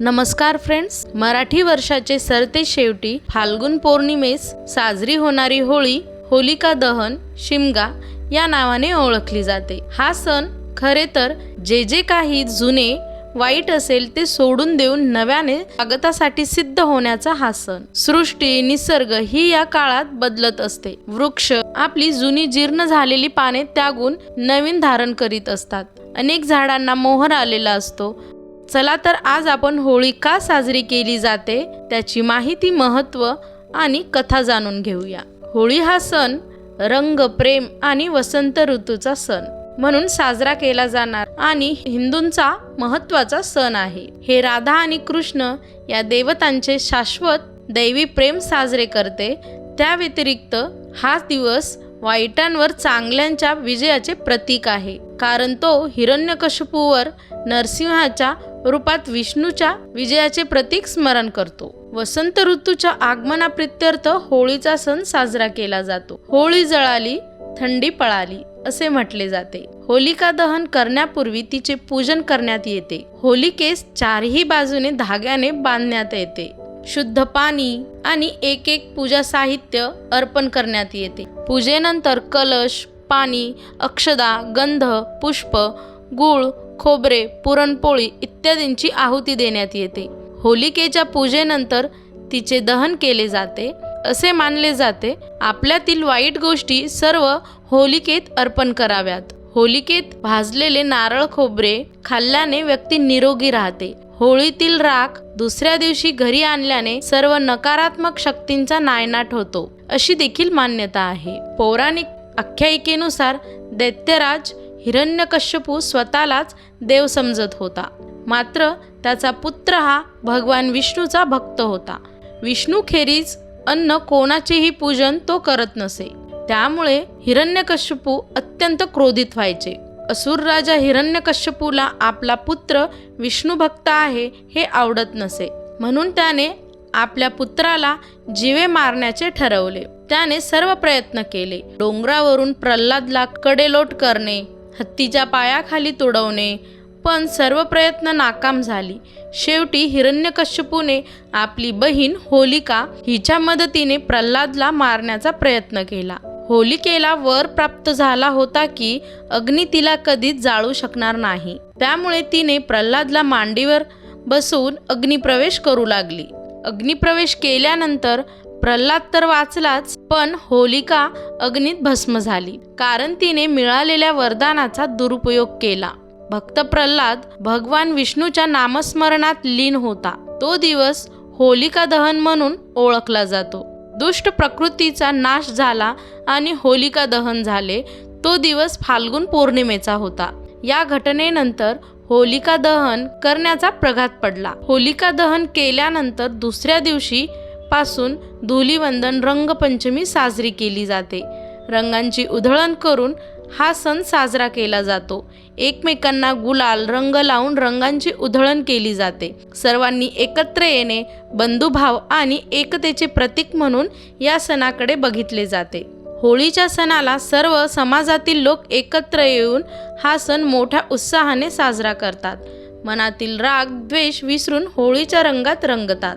नमस्कार फ्रेंड्स मराठी वर्षाचे सरते शेवटी फाल्गुन पौर्णिमेस साजरी होणारी होळी होलिका दहन शिमगा या नावाने ओळखली जाते. हा सण खरे तर जे जे काही जुने वाईट असेल ते सोडून देऊन नव्याने स्वागतासाठी सिद्ध होण्याचा हा सण. सृष्टी निसर्ग ही या काळात बदलत असते. वृक्ष आपली जुनी जीर्ण झालेली पाने त्यागून नवीन धारण करीत असतात. अनेक झाडांना मोहर आलेला असतो. चला तर आज आपण होळी का साजरी केली जाते त्याची माहिती महत्त्व आणि कथा जाणून घेऊया. होळी हा सण रंग प्रेम आणि वसंत ऋतूचा सण म्हणून साजरा केला जाणार आणि हिंदूंचा महत्त्वाचा सण आहे. हे राधा आणि कृष्ण या देवतांचे शाश्वत दैवी प्रेम साजरे करते. त्या व्यतिरिक्त हा दिवस वाईटांवर चांगल्यांच्या विजयाचे प्रतीक आहे. कारण तो हिरण्यकशपूवर नरसिंहाच्या रूपात विष्णूच्या विजयाचे प्रतीक स्मरण करतो. वसंत ऋतूच्या आगमनाप्रित्यर्थ होळीचा सण साजरा केला जातो. होळी जळाली थंडी पळाली असे म्हटले जाते. होलिका दहन करण्यापूर्वी तिचे पूजन करण्यात येते. होलिकेस चारही बाजूने धाग्याने बांधण्यात येते. शुद्ध पाणी आणि एक एक पूजा साहित्य अर्पण करण्यात येते. पूजेनंतर कलश पाणी अक्षदा गंध पुष्प गुळ खोबरे पुरणपोळी इत्यादींची आहुती देण्यात येते. होलिकेच्या पूजेनंतर तिचे दहन केले जाते. असे मानले जाते आपल्यातील वाईट गोष्टी सर्व होलिकेत अर्पण कराव्यात. होलिकेत भाजलेले नारळ खोबरे खाल्ल्याने व्यक्ती निरोगी राहते. होळीतील राख दुसऱ्या दिवशी घरी आणल्याने सर्व नकारात्मक शक्तींचा नायनाट होतो. अशी देखील मान्यता आहे. पौराणिक आख्यायिकेनुसार दैत्यराज हिरण्यकश्यपू स्वतःलाच देव समजत होता. मात्र त्याचा पुत्र हा भगवान विष्णूचा भक्त होता. विष्णूखेरीज अन्न कोणाचेही पूजन तो करत नसे. त्यामुळे हिरण्यकश्यपू अत्यंत क्रोधित व्हायचे. असुर राजा हिरण्यकश्यपूला आपला पुत्र विष्णू भक्त आहे हे आवडत नसे. म्हणून त्याने आपल्या पुत्राला जीवे मारण्याचे ठरवले. त्याने सर्व प्रयत्न केले. डोंगरावरून प्रल्हादला कडेलोट करणे हत्तीच्या पायाखाली तुडवणे. पण सर्व प्रयत्न नाकाम झाली. शेवटी हिरण्यकश्यपूने आपली बहीण होलिका हिच्या मदतीने प्रल्हादला मारण्याचा प्रयत्न केला. होलिकेला वर प्राप्त झाला होता की अग्नी तिला कधीच जाळू शकणार नाही. त्यामुळे तिने प्रल्हादला मांडीवर बसवून अग्निप्रवेश करू लागली. अग्निप्रवेश केल्यानंतर प्रल्हाद तर वाचलाच पण होलिका अग्नीत भस्म झाली. कारण तिने मिळालेल्या वरदानाचा दुरुपयोग केला. भक्त प्रल्हाद भगवान विष्णूच्या नामस्मरणात लीन होता. तो दिवस होलिका दहन म्हणून ओळखला जातो. दुष्ट प्रकृतीचा नाश झाला आणि होलिका दहन झाले. तो दिवस फाल्गुन पौर्णिमेचा होता. या घटनेनंतर होलिका दहन करण्याचा प्रघात पडला. होलिका दहन केल्यानंतर दुसऱ्या दिवशी पासून धुलीवंदन रंगपंचमी साजरी केली जाते. रंगांची उधळण करून हा सण साजरा केला जातो. एकमेकांना गुलाल रंग लावून रंगांची उधळण केली जाते. सर्वांनी एकत्र येणे बंधुभाव आणि एकतेचे प्रतीक म्हणून या सणाकडे बघितले जाते. होळीच्या सणाला सर्व समाजातील लोक एकत्र येऊन हा सण मोठ्या उत्साहाने साजरा करतात. मनातील राग द्वेष विसरून होळीच्या रंगात रंगतात.